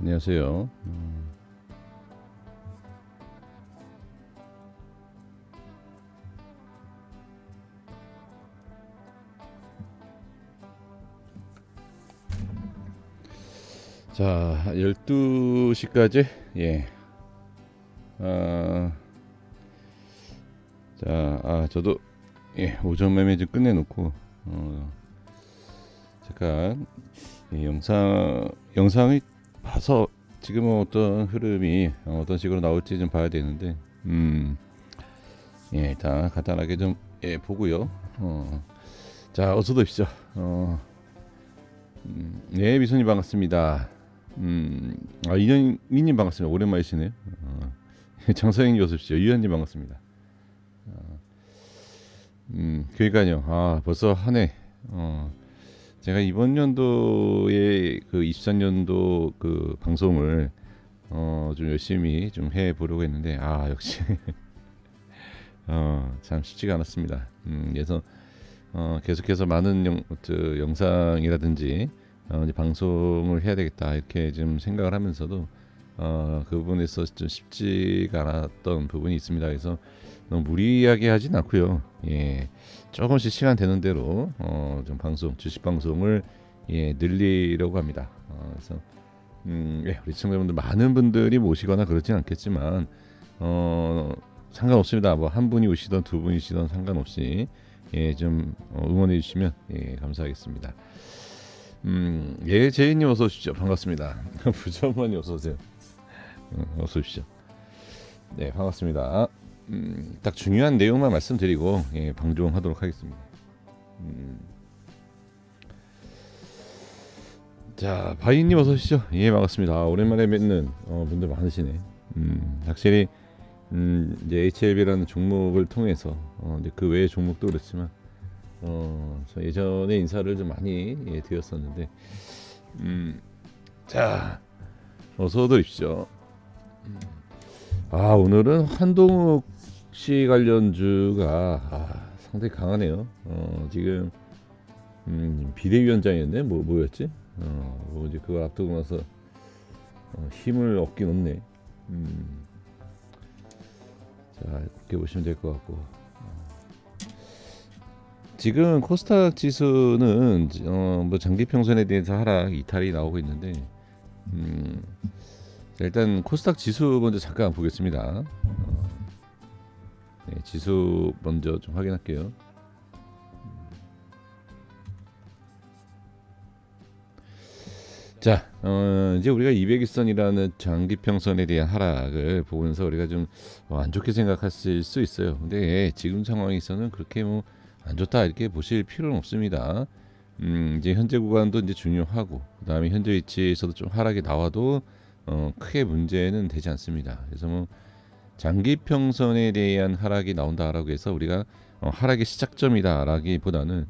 안녕하세요. 음, 자, 12시까지 예. 아, 자, 아, 저도 예, 오전 매매 좀 끝내 놓고 어, 잠깐 이 영상 영상이 봐서 지금은 어떤 흐름이 어, 어떤 식으로 나올지 좀 봐야 되는데 음. 예, 일단 간단하게 좀 예, 보고요. 어. 자, 어서 오십시오. 어. 음, 네, 미소님 반갑습니다. 음, 아, 이현미님 반갑습니다. 오랜만이시네요. 어. 정서영님 어서 오십시오. 유현님 반갑습니다. 어. 음, 그러니까요. 아, 벌써 한 해. 어. 제가 이번 연도에 그 23년도 그 방송을 어, 좀 열심히 좀 해 보려고 했는데 아, 역시 어, 참 쉽지가 않았습니다. 음, 그래서 어, 계속해서 많은 영, 저, 영상이라든지 어, 이제 방송을 해야 되겠다 이렇게 좀 생각을 하면서도 어, 그 부분에서 좀 쉽지가 않았던 부분이 있습니다. 그래서 너무 무리하게 하진 않고요. 예, 조금씩 시간 되는 대로 어, 좀 방송 주식 방송을 예, 늘리려고 합니다. 어, 그래서 음, 예, 우리 시청자분들 많은 분들이 모시거나 그렇진 않겠지만 어, 상관없습니다. 뭐 한 분이 오시던 두 분이시던 상관없이 예, 좀 어, 응원해 주시면 예, 감사하겠습니다. 음, 예, 제이님 어서 오십시오. 반갑습니다. 부정만이 어서 오세요. 어, 어서 오십시오. 네, 반갑습니다. 음, 딱 중요한 내용만 말씀드리고 예, 방송하도록 하겠습니다. 음. 자, 바이님 어서 오시죠. 예, 반갑습니다. 아, 오랜만에 뵙는 어, 분들 많으시네. 음, 확실히 음, 이제 HLB라는 종목을 통해서 어, 이제 그 외의 종목도 그렇지만 어, 저 예전에 인사를 좀 많이 예, 드렸었는데 음, 자 어서 오십시오. 음. 아 오늘은 한동욱 씨 관련주가 아, 상당히 강하네요. 어, 지금 음, 비대위원장이었네. 뭐 뭐였지? 어, 뭐 이제 그거 앞두고 나서 어, 힘을 얻긴 얻네. 음. 자 이렇게 보시면 될 것 같고 어. 지금 코스닥 지수는 어, 뭐 장기 평선에 대해서 하락 이탈이 나오고 있는데 음, 자, 일단 코스닥 지수 먼저 잠깐 보겠습니다. 어, 네, 지수 먼저 좀 확인할게요. 자, 어, 이제 우리가 200일선이라는 장기 평선에 대한 하락을 보면서 우리가 좀 안 좋게 생각하실 수 있어요. 근데 지금 상황에서는 그렇게 뭐 안 좋다 이렇게 보실 필요는 없습니다. 음, 이제 현재 구간도 이제 중요하고 그다음에 현재 위치에서도 좀 하락이 나와도 어, 크게 문제는 되지 않습니다. 그래서 뭐 장기 평선에 대한 하락이 나온다라고 해서 우리가 어, 하락의 시작점이다라기보다는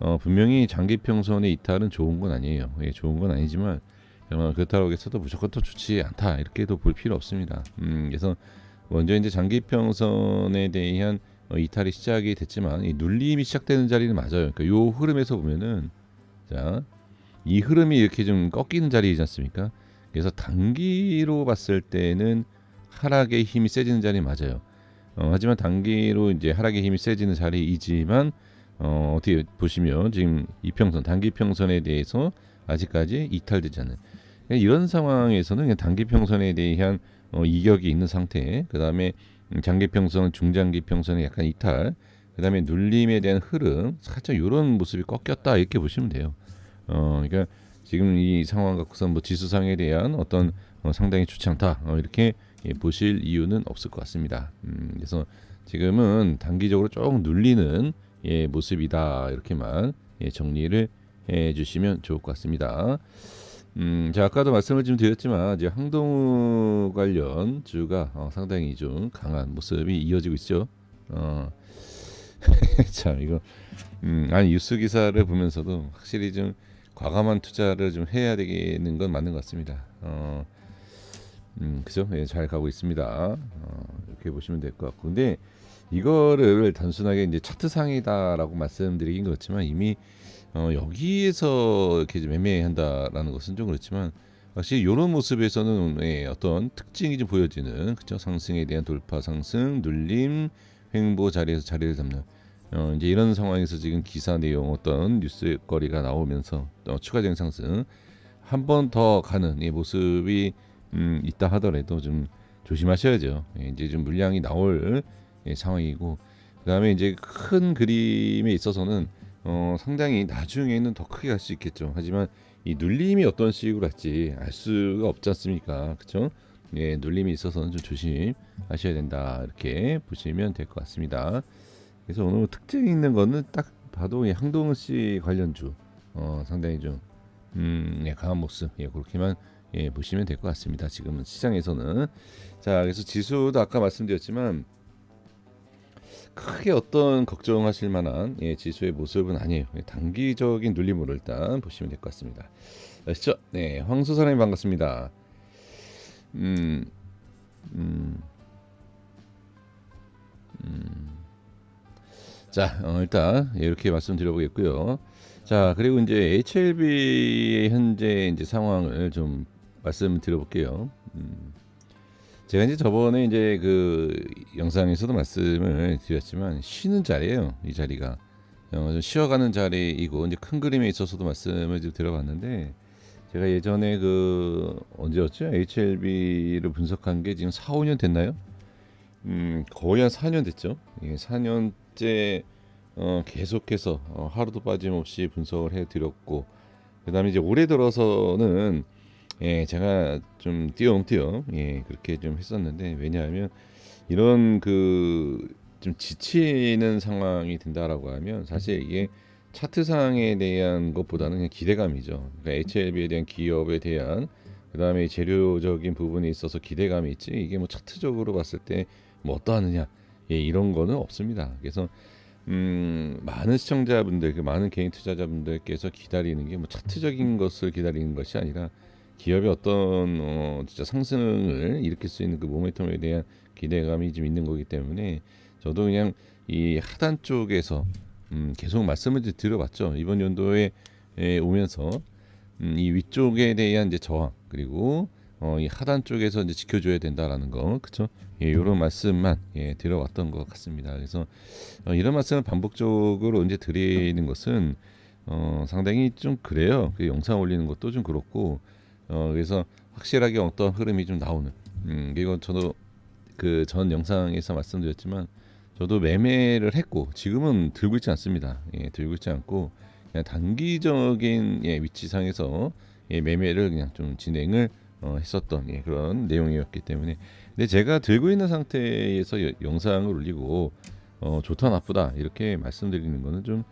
어, 분명히 장기 평선의 이탈은 좋은 건 아니에요. 예, 좋은 건 아니지만 어, 그렇다고 해서도 무조건 또 좋지 않다 이렇게도 볼 필요 없습니다. 음, 그래서 먼저 이제 장기 평선에 대한 어, 이탈이 시작이 됐지만 이 눌림이 시작되는 자리는 맞아요. 그러니까 요 흐름에서 보면은 자, 이 흐름이 이렇게 좀 꺾이는 자리이지 않습니까? 그래서 단기로 봤을 때는 하락의 힘이 세지는 자리 맞아요. 어, 하지만 단기로 이제 하락의 힘이 세지는 자리이지만 어, 어떻게 보시면 지금 이평선 단기 평선에 대해서 아직까지 이탈되지 않는 그러니까 이런 상황에서는 그냥 단기 평선에 대한 어, 이격이 있는 상태 그 다음에 장기 평선 중장기 평선에 약간 이탈 그 다음에 눌림에 대한 흐름 살짝 이런 모습이 꺾였다 이렇게 보시면 돼요 어, 그러니까 지금 이 상황 갖고서 뭐 지수상에 대한 어떤 어, 상당히 좋지 않다 어, 이렇게 예, 보실 이유는 없을 것 같습니다 음, 그래서 지금은 단기적으로 조금 눌리는 예, 모습이다 이렇게만 예, 정리를 해주시면 좋을 것 같습니다. 음, 자 아까도 말씀을 좀 드렸지만 이제 항동우 관련 주가 어, 상당히 좀 강한 모습이 이어지고 있죠. 어, 참 이거 음, 아니 뉴스 기사를 보면서도 확실히 좀 과감한 투자를 좀 해야 되는 건 맞는 것 같습니다. 어, 음, 그죠? 예, 잘 가고 있습니다. 어, 이렇게 보시면 될 것 같고, 근데 이거를 단순하게 이제 차트상이다라고 말씀드리긴 그렇지만 이미 어, 여기에서 이렇게 좀 매매한다라는 것은 좀 그렇지만 확실히 이런 모습에서는 예, 어떤 특징이 좀 보여지는 그죠 상승에 대한 돌파 상승 눌림 횡보 자리에서 자리를 잡는 어, 이제 이런 상황에서 지금 기사 내용 어떤 뉴스거리가 나오면서 어, 추가적인 상승 한 번 더 가는 이 모습이 음, 있다 하더라도 좀 조심하셔야죠. 예, 이제 좀 물량이 나올 예, 상황이고 그다음에 이제 큰 그림에 있어서는 어, 상당히 나중에는 더 크게 갈 수 있겠죠. 하지만 이 눌림이 어떤 식으로 할지 알 수가 없지 않습니까? 그렇죠? 예, 눌림이 있어서는 좀 조심하셔야 된다. 이렇게 보시면 될 것 같습니다. 그래서 오늘 특징 있는 거는 딱 봐도 이 항동 씨 관련 주 어, 상당히 좀 음, 예, 강한 모습 예, 그렇게만 예, 보시면 될 것 같습니다. 지금은 시장에서는 자 그래서 지수도 아까 말씀드렸지만 크게 어떤 걱정하실 만한 예, 지수의 모습은 아니에요. 예, 단기적인 눌림으로 일단 보시면 될 것 같습니다. 아시죠? 네, 사람이 반갑습니다. 음, 음, 음. 자, 어, 일단 이렇게 말씀드려보겠고요. 자, 그리고 이제 HLB의 현재 이제 상황을 좀 말씀드려볼게요. 음. 제가 이제 저번에 이제 그 영상에서도 말씀을 드렸지만 쉬는 자리예요. 이 자리가 어, 좀 쉬어가는 자리이고 이제 큰 그림에 있어서도 말씀을 좀 들어봤는데 제가 예전에 그 언제였죠? HLB를 분석한 게 지금 4, 5년 됐나요? 음, 거의 한 4년 됐죠. 예, 4년째 어, 계속해서 어, 하루도 빠짐없이 분석을 해드렸고 그다음에 이제 올해 들어서는 예, 제가 좀 띄엄띄엄 예, 그렇게 좀 했었는데 왜냐하면 이런 그 좀 지치는 상황이 된다라고 하면 사실 이게 차트상에 대한 것보다는 그냥 기대감이죠. 그러니까 HLB에 대한 기업에 대한 그다음에 재료적인 부분에 있어서 기대감이 있지 이게 뭐 차트적으로 봤을 때 뭐 어떠하느냐 예, 이런 거는 없습니다. 그래서 음, 많은 시청자분들, 그 많은 개인 투자자분들께서 기다리는 게 뭐 차트적인 것을 기다리는 것이 아니라 기업의 어떤 어, 진짜 상승을 일으킬 수 있는 그 모멘텀에 대한 기대감이 좀 있는 거기 때문에 저도 그냥 이 하단 쪽에서 음, 계속 말씀을 좀 드려봤죠. 이번 연도에 에, 오면서 음, 이 위쪽에 대한 이제 저항 그리고 어, 이 하단 쪽에서 이제 지켜줘야 된다라는 거, 그렇죠? 예, 이런 말씀만 예, 들어왔던 것 같습니다. 그래서 어, 이런 말씀을 반복적으로 이제 드리는 것은 어, 상당히 좀 그래요. 그 영상 올리는 것도 좀 그렇고, 어, 그래서 확실하게 어떤 흐름이 좀 나오는. 음, 이건 저도 그 전 영상에서 말씀드렸지만, 저도 매매를 했고 지금은 들고 있지 않습니다. 예, 들고 있지 않고 그냥 단기적인 예, 위치상에서 예, 매매를 그냥 좀 진행을 어, 했었던 예, 그런 내용이었기 때문에 근데 제가 들고 있는 상태에서 여, 영상을 올리고 어, 좋다 나쁘다 이렇게 말씀드리는 거는 좀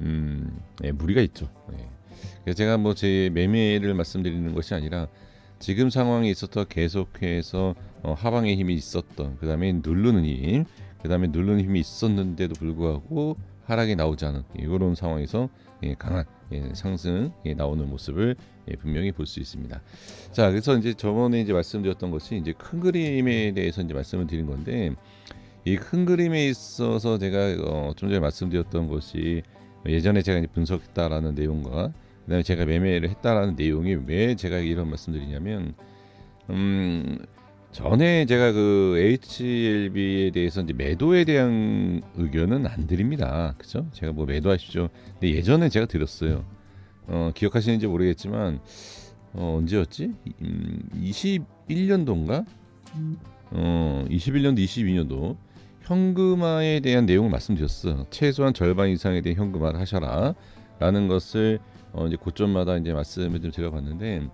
음, 예, 무리가 있죠. 예. 그래서 제가 뭐 제 매매를 말씀드리는 것이 아니라 지금 상황에 있어서 계속해서 어, 하방의 힘이 있었던 그 다음에 누르는 힘, 그 다음에 누르는 힘이 있었는데도 불구하고 하락이 나오지 않은 이런 상황에서 예, 강한 예, 상승 예, 나오는 모습을 예, 분명히 볼 수 있습니다. 자, 그래서 이제 저번에 이제 말씀드렸던 것이 이제 큰 그림에 대해서 이제 말씀을 드린 건데 이 큰 그림에 있어서 제가 어, 좀 전에 말씀드렸던 것이 예전에 제가 이제 분석했다라는 내용과 그다음에 제가 매매를 했다라는 내용이 왜 제가 이런 말씀드리냐면 음 전에 제가 그 HLB에 대해서 이제 매도에 대한 의견은 안 드립니다. 그죠? 제가 뭐 매도하십시오. 근데 예전에 제가 드렸어요. 어, 기억하시는지 모르겠지만 어, 언제였지? 음, 21년도인가? 어, 21년도, 22년도 현금화에 대한 내용을 말씀드렸어. 최소한 절반 이상에 대한 현금화를 하셔라. 라는 것을 어, 이제 고점마다 이제 말씀을 좀 드려봤는데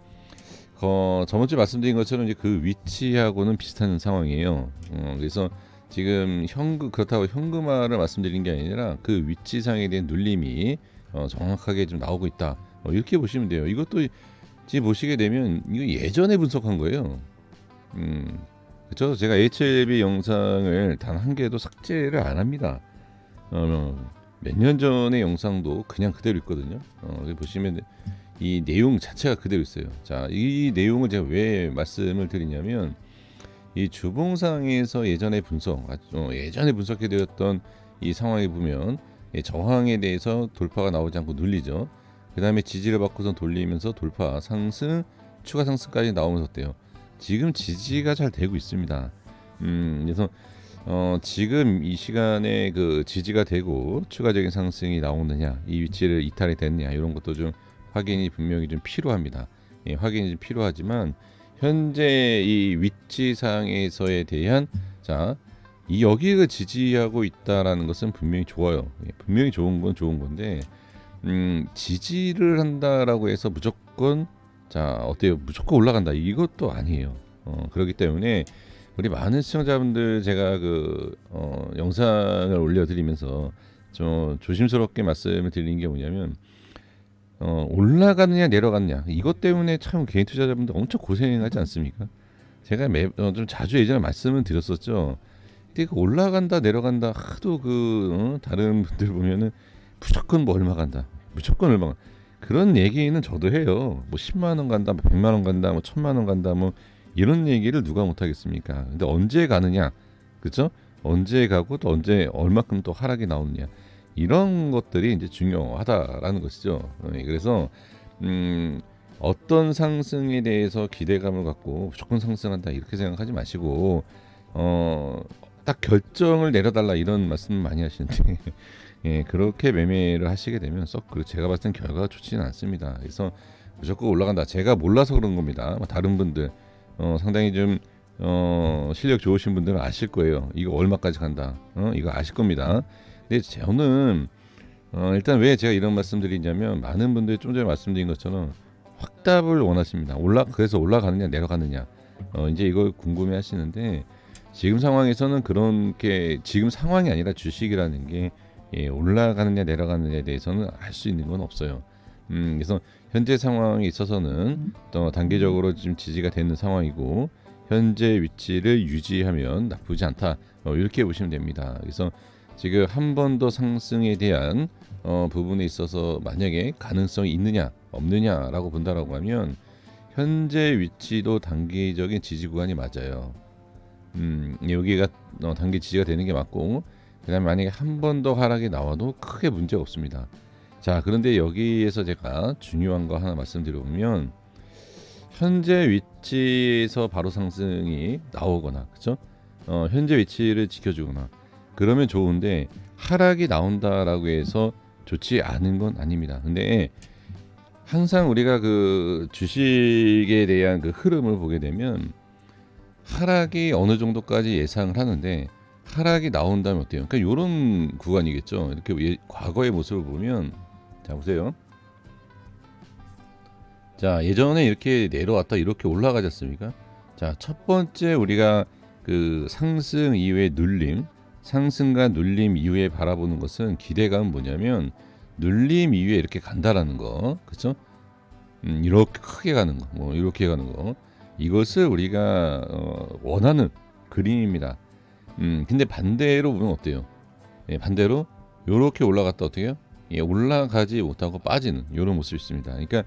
어, 저번 주에 말씀드린 것처럼 이제 그 위치하고는 비슷한 상황이에요. 어, 그래서 지금 현금 그렇다고 현금화를 말씀드린 게 아니라 그 위치상에 대한 눌림이 어, 정확하게 좀 나오고 있다. 어, 이렇게 보시면 돼요. 이것도 지금 보시게 되면 이거 예전에 분석한 거예요. 음, 그렇죠. 제가 HLB 영상을 단 한 개도 삭제를 안 합니다. 어, 몇년 전의 영상도 그냥 그대로 있거든요. 어, 보시면 이 내용 자체가 그대로 있어요. 자, 이 내용을 제가 왜 말씀을 드리냐면 이 주봉상에서 예전에 분석, 어, 예전에 분석해 드렸던 이 상황에 보면 이 저항에 대해서 돌파가 나오지 않고 눌리죠. 그 다음에 지지를 받고선 돌리면서 돌파, 상승, 추가 상승까지 나오면서 어때요? 지금 지지가 잘 되고 있습니다. 음, 그래서 어, 지금 이 시간에 그 지지가 되고 추가적인 상승이 나오느냐, 이 위치를 이탈이 됐느냐 이런 것도 좀 확인이 분명히 좀 필요합니다. 예, 확인이 좀 필요하지만 현재 이 위치상에서에 대한 자, 이 여기를 지지하고 있다라는 것은 분명히 좋아요. 예, 분명히 좋은 건 좋은 건데 음, 지지를 한다라고 해서 무조건 자 어때요? 무조건 올라간다 이것도 아니에요. 어, 그렇기 때문에 우리 많은 시청자분들 제가 그 어, 영상을 올려 드리면서 좀 조심스럽게 말씀을 드리는 게 뭐냐면 어, 올라가느냐 내려가느냐 이것 때문에 참 개인 투자자분들 엄청 고생하지 않습니까? 제가 매, 어, 좀 자주 예전에 말씀을 드렸었죠. 근데 그 올라간다 내려간다 하도 그 어, 다른 분들 보면은 무조건 뭐 얼마 간다 무조건 얼마 간다. 그런 얘기는 저도 해요. 뭐 10만 원 간다, 뭐 100만 원 간다, 뭐 1000만 원 간다, 뭐 이런 얘기를 누가 못 하겠습니까? 근데 언제 가느냐, 그죠? 언제 가고 또 언제 얼마큼 또 하락이 나오느냐 이런 것들이 이제 중요하다라는 것이죠. 어, 그래서 음, 어떤 상승에 대해서 기대감을 갖고 무조건 상승한다 이렇게 생각하지 마시고 어, 딱 결정을 내려달라 이런 말씀 많이 하시는데 예, 그렇게 매매를 하시게 되면 썩 그 제가 봤을 땐 결과가 좋지는 않습니다. 그래서 무조건 올라간다. 제가 몰라서 그런 겁니다. 뭐 다른 분들 어, 상당히 좀 어, 실력 좋으신 분들은 아실 거예요. 이거 얼마까지 간다. 어, 이거 아실 겁니다. 근데 저는 어, 일단 왜 제가 이런 말씀드리냐면 많은 분들이 좀 전에 말씀드린 것처럼 확답을 원하십니다. 올라 그래서 올라가느냐 내려가느냐. 어, 이제 이걸 궁금해 하시는데 지금 상황에서는 그런 게 지금 상황이 아니라 주식이라는 게 예, 올라가느냐 내려가느냐에 대해서는 알 수 있는 건 없어요. 음, 그래서 현재 상황에 있어서는 또 단계적으로 지금 지지가 되는 상황이고 현재 위치를 유지하면 나쁘지 않다. 어, 이렇게 보시면 됩니다. 그래서 지금 한 번 더 상승에 대한 어, 부분에 있어서 만약에 가능성이 있느냐 없느냐라고 본다라고 하면 현재 위치도 단기적인 지지 구간이 맞아요. 음, 여기가 어, 단기 지지가 되는 게 맞고 그다음에 만약에 한 번 더 하락이 나와도 크게 문제 없습니다. 자 그런데 여기에서 제가 중요한 거 하나 말씀드려보면 현재 위치에서 바로 상승이 나오거나 그죠? 어, 현재 위치를 지켜주거나 그러면 좋은데 하락이 나온다라고 해서 좋지 않은 건 아닙니다. 근데 항상 우리가 그 주식에 대한 그 흐름을 보게 되면 하락이 어느 정도까지 예상을 하는데 하락이 나온다면 어때요? 그러니까 이런 구간이겠죠. 이렇게 예, 과거의 모습을 보면 자 보세요. 자 예전에 이렇게 내려왔다 이렇게 올라가지 않습니까? 자첫 번째 우리가 그 상승 이후에 눌림, 상승과 눌림 이후에 바라보는 것은 기대감은 뭐냐면 눌림 이후에 이렇게 간다라는 거, 그렇죠? 음, 이렇게 크게 가는 거, 뭐 이렇게 가는 거, 이것을 우리가 어, 원하는 그림입니다. 음, 근데 반대로 보면 어때요? 예, 반대로 이렇게 올라갔다 어떻게요? 예, 올라가지 못하고 빠지는 이런 모습이 있습니다. 그러니까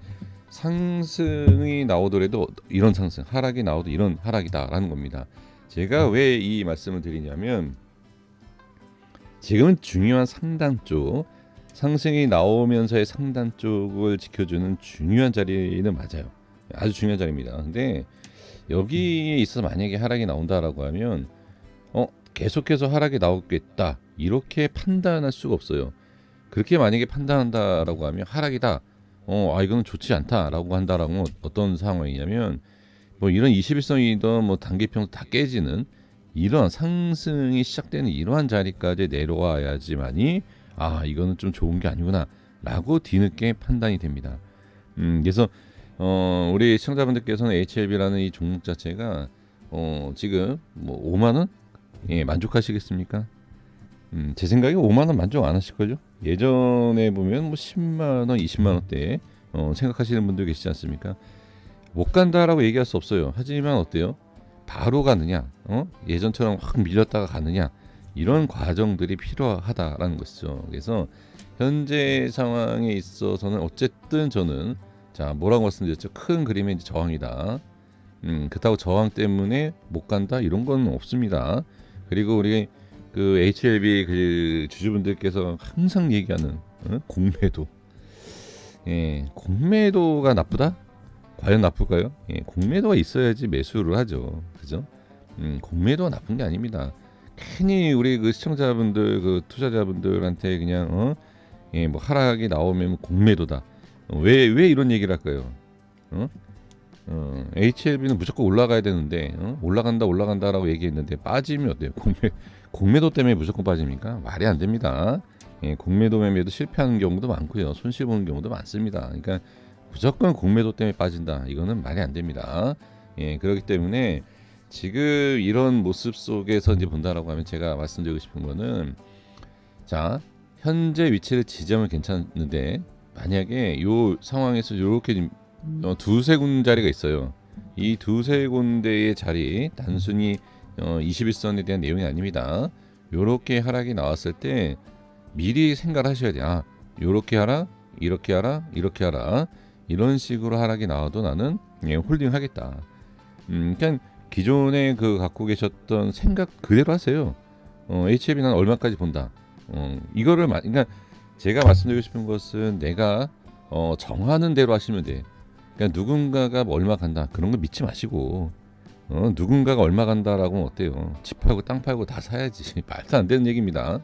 상승이 나오더라도 이런 상승, 하락이 나오도 이런 하락이다라는 겁니다. 제가 왜 이 말씀을 드리냐면 지금은 중요한 상단 쪽 상승이 나오면서의 상단 쪽을 지켜주는 중요한 자리는 맞아요. 아주 중요한 자리입니다. 근데 여기에 있어서 만약에 하락이 나온다라고 하면 어 계속해서 하락이 나오겠다 이렇게 판단할 수가 없어요. 그렇게 만약에 판단한다라고 하면 하락이다. 어, 아 이거는 좋지 않다라고 한다라고 어떤 상황이냐면 뭐 이런 21선이든 뭐 단기평도 다 깨지는 이런 상승이 시작되는 이러한 자리까지 내려와야지만이 아 이거는 좀 좋은 게 아니구나라고 뒤늦게 판단이 됩니다. 음, 그래서 어, 우리 시청자분들께서는 HLB라는 이 종목 자체가 어, 지금 뭐 5만 원 예, 만족하시겠습니까? 음, 제 생각에 5만 원 만족 안 하실 걸요? 예전에 보면 뭐 10만 원, 20만 원대 어, 생각하시는 분들 계시지 않습니까? 못 간다라고 얘기할 수 없어요. 하지만 어때요? 바로 가느냐, 어? 예전처럼 확 밀렸다가 가느냐 이런 과정들이 필요하다라는 것이죠. 그래서 현재 상황에 있어서는 어쨌든 저는 자 뭐라고 말씀드렸죠? 큰 그림의 저항이다. 음, 그렇다고 저항 때문에 못 간다 이런 건 없습니다. 그리고 우리 그 HLB 그 주주분들께서 항상 얘기하는 어? 공매도, 예, 공매도가 나쁘다? 과연 나쁠까요? 예, 공매도가 있어야지 매수를 하죠. 그죠? 음, 공매도가 나쁜 게 아닙니다. 괜히 우리 그 시청자분들 그 투자자분들한테 그냥 어? 예, 뭐 하락이 나오면 공매도다. 왜왜 이런 얘기를 할까요? 어? 어, HLB는 무조건 올라가야 되는데 어? 올라간다 올라간다라고 얘기했는데 빠지면 어때요? 공매 공매도 때문에 무조건 빠집니까? 말이 안 됩니다. 예, 공매도 매매도 실패하는 경우도 많고요. 손실 보는 경우도 많습니다. 그러니까 무조건 공매도 때문에 빠진다. 이거는 말이 안 됩니다. 예, 그렇기 때문에 지금 이런 모습 속에서 이제 본다라고 하면 제가 말씀드리고 싶은 거는 자 현재 위치를 지지하면 괜찮은데 만약에 요 상황에서 이렇게 어, 두세 군자리가 있어요. 이 두세 군데의 자리 단순히 어, 21선에 대한 내용이 아닙니다. 요렇게 하락이 나왔을 때 미리 생각을 하셔야 돼요. 아, 요렇게 하라, 이렇게 하라, 이렇게 하라. 이런 식으로 하락이 나와도 나는 예, 홀딩 하겠다. 음, 그냥 기존에 그 갖고 계셨던 생각 그대로 하세요. 어, HLB 난 얼마까지 본다. 어, 이거를 마, 그러니까 제가 말씀드리고 싶은 것은 내가 어, 정하는 대로 하시면 돼. 그러니까 누군가가 뭐 얼마 간다 그런 거 믿지 마시고 어, 누군가가 얼마 간다라고 어때요? 집 팔고 땅 팔고 다 사야지 말도 안 되는 얘기입니다.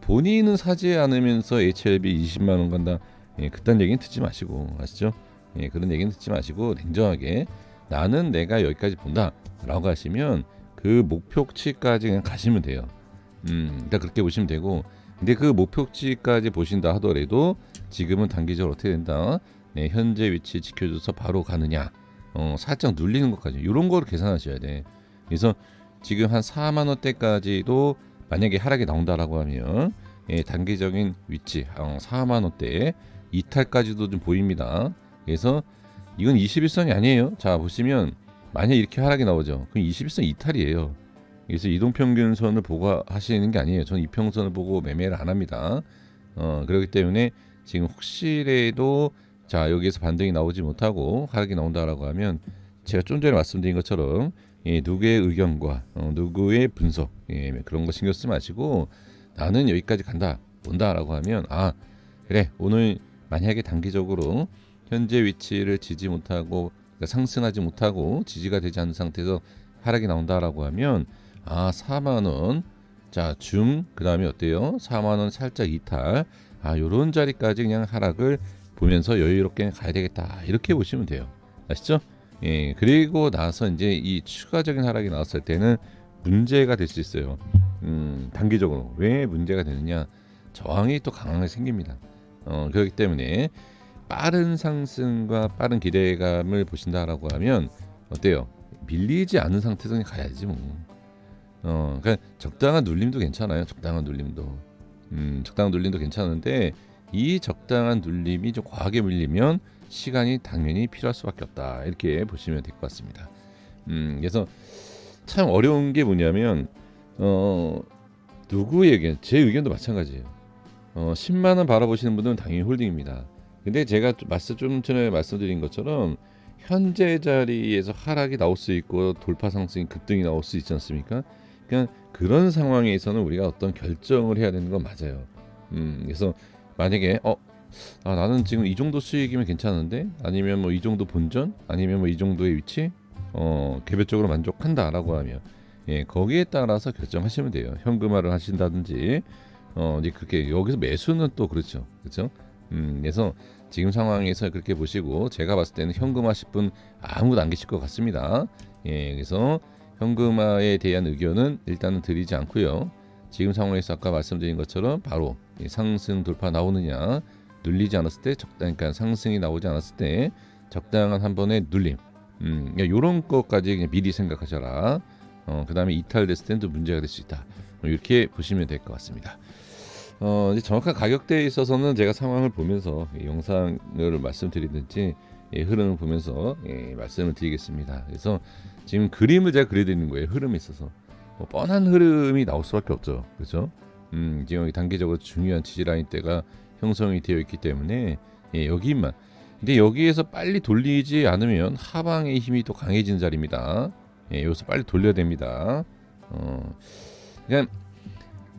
본인은 사지 않으면서 HLB 20만 원 간다. 예, 그딴 얘기는 듣지 마시고 아시죠? 예, 그런 얘기는 듣지 마시고 냉정하게 나는 내가 여기까지 본다라고 하시면 그 목표치까지 그냥 가시면 돼요. 음, 일단 그렇게 보시면 되고 근데 그 목표치까지 보신다 하더라도 지금은 단기적으로 어떻게 된다? 네, 현재 위치 지켜줘서 바로 가느냐? 어, 살짝 눌리는 것까지 이런 거를 계산하셔야 돼. 그래서 지금 한 4만 원대까지도 만약에 하락이 나온다라고 하면 예, 단기적인 위치 어, 4만 원대 이탈까지도 좀 보입니다. 그래서 이건 21선이 아니에요. 자 보시면 만약 이렇게 하락이 나오죠. 그럼 21선 이탈이에요. 그래서 이동평균선을 보고 하시는 게 아니에요. 저는 이평선을 보고 매매를 안 합니다. 어, 그렇기 때문에 지금 혹시라도 자 여기에서 반등이 나오지 못하고 하락이 나온다라고 하면 제가 좀 전에 말씀드린 것처럼 예, 누구의 의견과 어, 누구의 분석 예, 그런 거 신경 쓰지 마시고 나는 여기까지 간다 온다라고 하면 아 그래 오늘 만약에 단기적으로 현재 위치를 지지 못하고 그러니까 상승하지 못하고 지지가 되지 않는 상태에서 하락이 나온다라고 하면 아 4만 원. 자, 중 그다음에 어때요? 4만 원 살짝 이탈. 아, 요런 자리까지 그냥 하락을 보면서 여유롭게 가야 되겠다. 이렇게 보시면 돼요. 아시죠? 예. 그리고 나서 이제 이 추가적인 하락이 나왔을 때는 문제가 될 수 있어요. 음, 단기적으로. 왜 문제가 되느냐? 저항이 또 강하게 생깁니다. 어, 그렇기 때문에 빠른 상승과 빠른 기대감을 보신다라고 하면 어때요? 밀리지 않은 상태에서 가야지 뭐. 어, 그러니까 적당한 눌림도 괜찮아요. 적당한 눌림도. 음, 적당한 눌림도 괜찮은데 이 적당한 눌림이 좀 과하게 밀리면 시간이 당연히 필요할 수밖에 없다. 이렇게 보시면 될 것 같습니다. 음, 그래서 참 어려운 게 뭐냐면 어, 의견, 제 의견도 마찬가지예요. 어, 10만 원 바라보시는 분들은 당연히 홀딩입니다. 근데 제가 좀 말씀 좀 전에 말씀드린 것처럼 현재 자리에서 하락이 나올 수 있고 돌파 상승이 급등이 나올 수 있지 않습니까? 그러니까 그런 상황에서는 우리가 어떤 결정을 해야 되는 건 맞아요. 음, 그래서 만약에 어 아, 나는 지금 이 정도 수익이면 괜찮은데 아니면 뭐 이 정도 본전 아니면 뭐 이 정도의 위치 어 개별적으로 만족한다라고 하면 예 거기에 따라서 결정하시면 돼요 현금화를 하신다든지 어 이제 그렇게 여기서 매수는 또 그렇죠. 그렇죠? 음 그래서 지금 상황에서 그렇게 보시고 제가 봤을 때는 현금화실 분 아무도 안 계실 것 같습니다. 예 그래서 현금화에 대한 의견은 일단은 드리지 않고요. 지금 상황에서 아까 말씀드린 것처럼 바로 이 상승 돌파 나오느냐 눌리지 않았을 때 적당 그러니까 상승이 나오지 않았을 때 적당한 한 번의 눌림. 음 그러니까 이런 것까지 그냥 미리 생각하셔라. 어 그 다음에 이탈됐을 때는 또 문제가 될 수 있다. 뭐 이렇게 보시면 될 것 같습니다 어 이제 정확한 가격대에 있어서는 제가 상황을 보면서 이 영상을 말씀드리든지 예, 흐름을 보면서 예, 말씀을 드리겠습니다 그래서 지금 그림을 제가 그려드리는 거예요 흐름에 있어서 뭐 뻔한 흐름이 나올 수밖에 없죠 그렇죠 음, 지금 여기 단기적으로 중요한 지지라인 대가 형성이 되어 있기 때문에 예, 여기만. 근데 여기에서 빨리 돌리지 않으면 하방의 힘이 또 강해지는 자리입니다. 예, 여기서 빨리 돌려야 됩니다. 어, 그냥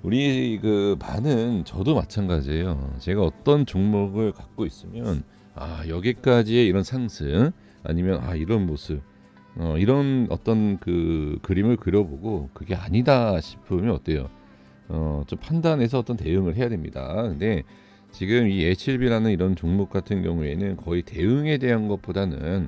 우리 그 반은 저도 마찬가지예요. 제가 어떤 종목을 갖고 있으면 아 여기까지의 이런 상승, 아니면 아 이런 모습 어, 이런 어떤 그 그림을 그려보고 그게 아니다 싶으면 어때요? 어, 좀 판단해서 어떤 대응을 해야 됩니다. 근데 지금 이 H1B라는 이런 종목 같은 경우에는 거의 대응에 대한 것보다는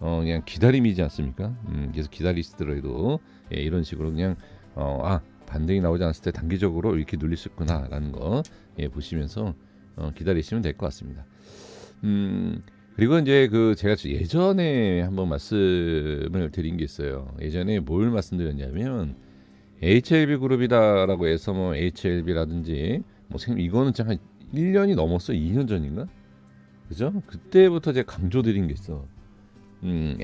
어, 그냥 기다림이지 않습니까? 음, 계속 기다리시더라도 예, 이런 식으로 그냥 어, 아 반등이 나오지 않았을 때 단기적으로 이렇게 눌릴 수 있구나라는 거 예, 보시면서 어, 기다리시면 될 것 같습니다. 음, 그리고 이제 그 제가 예전에 한번 말씀을 드린 게 있어요. 예전에 뭘 말씀드렸냐면 HLB 그룹이다라고 해서 뭐 HLB라든지 뭐 생, 이거는 한 1년이 넘었어. 2년 전인가? 그죠? 그때부터 제가 강조드린 게 있어. 음,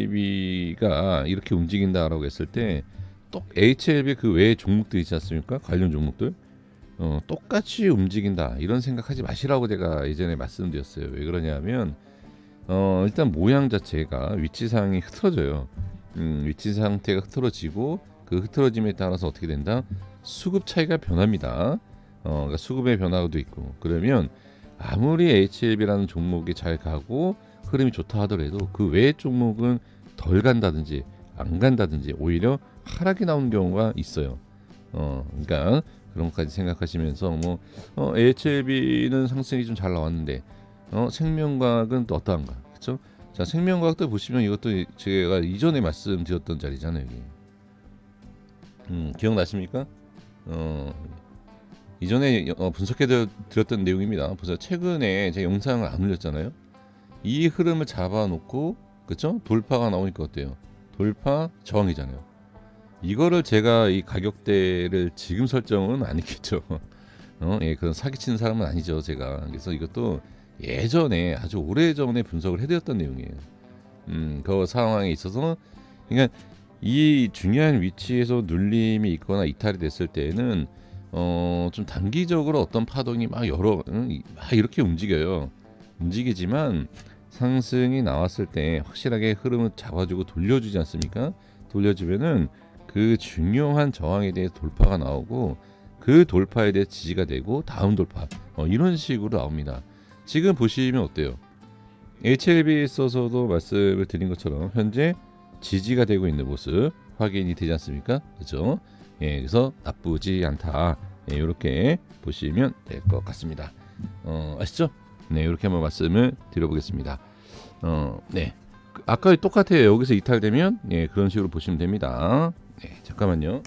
HLB가 이렇게 움직인다라고 했을 때 또 HLB 그 외의 종목들 있지 않습니까? 관련 종목들. 어, 똑같이 움직인다 이런 생각하지 마시라고 제가 예전에 말씀드렸어요. 왜 그러냐면 어, 일단 모양 자체가 위치상이 흐트러져요. 음, 위치 상태가 흐트러지고 그 흐트러짐에 따라서 어떻게 된다? 수급 차이가 변합니다. 어, 그러니까 수급의 변화도 있고 그러면 아무리 HLB라는 종목이 잘 가고 흐름이 좋다 하더라도 그 외의 종목은 덜 간다든지 안 간다든지 오히려 하락이 나오는 경우가 있어요. 어, 그러니까 그런 것까지 생각하시면서 뭐 어, HLB는 상승이 좀 잘 나왔는데 어, 생명과학은 또 어떠한가, 그렇죠? 자, 생명과학도 보시면 이것도 제가 이전에 말씀드렸던 자리잖아요, 여기. 음, 기억나십니까? 어, 이전에 어, 분석해 드렸던 내용입니다. 보세요. 최근에 제 영상을 안 올렸잖아요. 이 흐름을 잡아놓고 그렇죠? 돌파가 나오니까 어때요? 돌파 저항이잖아요. 이거를 제가 이 가격대를 지금 설정은 아니겠죠. 어, 예, 그런 사기치는 사람은 아니죠, 제가. 그래서 이것도 예전에 아주 오래 전에 분석을 해드렸던 내용이에요. 음, 그 상황에 있어서 그러니까 이 중요한 위치에서 눌림이 있거나 이탈이 됐을 때에는 어, 좀 단기적으로 어떤 파동이 막 여러 음, 막 이렇게 움직여요. 움직이지만 상승이 나왔을 때 확실하게 흐름을 잡아주고 돌려주지 않습니까? 돌려주면은 그 중요한 저항에 대해 돌파가 나오고 그 돌파에 대해 지지가 되고 다음 돌파 어, 이런 식으로 나옵니다. 지금 보시면 어때요? HLB에 있어서도 말씀을 드린 것처럼 현재 지지가 되고 있는 모습 확인이 되지 않습니까? 그죠? 예, 그래서 나쁘지 않다. 예, 이렇게 보시면 될 것 같습니다. 어, 아시죠? 네, 이렇게 한번 말씀을 드려보겠습니다. 어, 네. 아까 똑같아요. 여기서 이탈되면 예, 그런 식으로 보시면 됩니다. 네, 잠깐만요.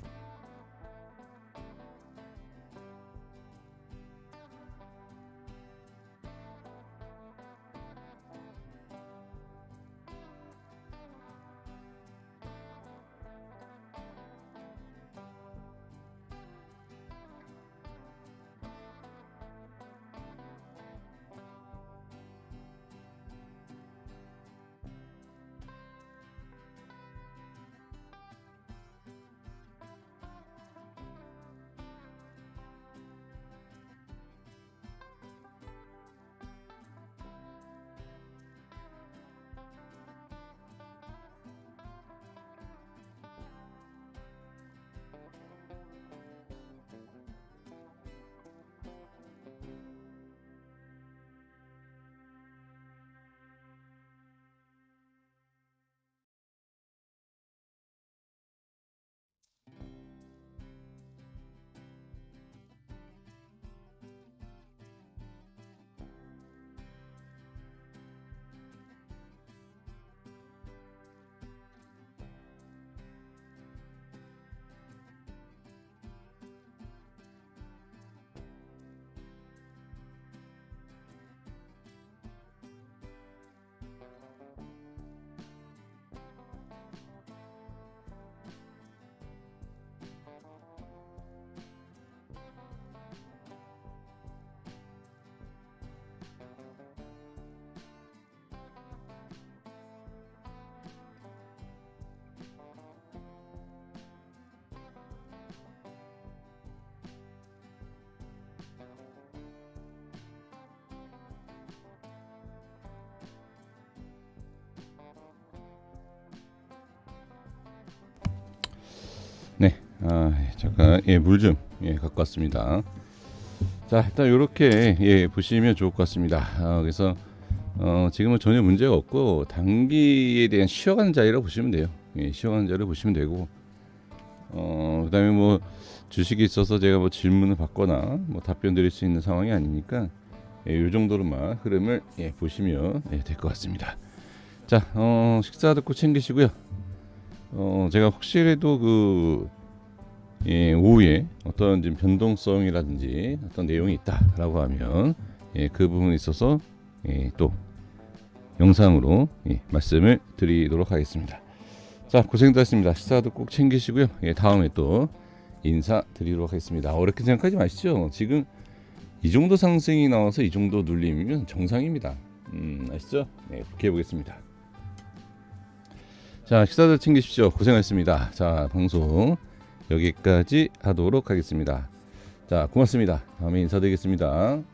아, 예, 잠깐 예, 물 좀 예, 갖고 왔습니다. 자, 일단 이렇게 예, 보시면 좋을 것 같습니다. 아, 그래서 어, 지금은 전혀 문제가 없고 단기에 대한 쉬어가는 자리라고 보시면 돼요. 예, 쉬어가는 자리를 보시면 되고 어, 그다음에 뭐 주식이 있어서 제가 뭐 질문을 받거나 뭐 답변 드릴 수 있는 상황이 아니니까 예, 요 정도로만 흐름을 예, 보시면 예, 될것 같습니다. 자, 어, 식사 듣고 챙기시고요. 어, 제가 혹시라도 그 예, 오후에 어떤 좀 변동성이라든지 어떤 내용이 있다라고 하면 예, 그 부분에 있어서 예, 또 영상으로 예, 말씀을 드리도록 하겠습니다. 자 고생도 했습니다. 식사도 꼭 챙기시고요. 예, 다음에 또 인사드리도록 하겠습니다. 어렵게 생각하지 마시죠. 지금 이 정도 상승이 나와서 이 정도 눌림이면 정상입니다. 음, 아시죠? 네, 그렇게 해보겠습니다. 자 식사들 챙기십시오. 고생하셨습니다. 자 방송 여기까지 하도록 하겠습니다. 자 고맙습니다. 다음에 인사드리겠습니다.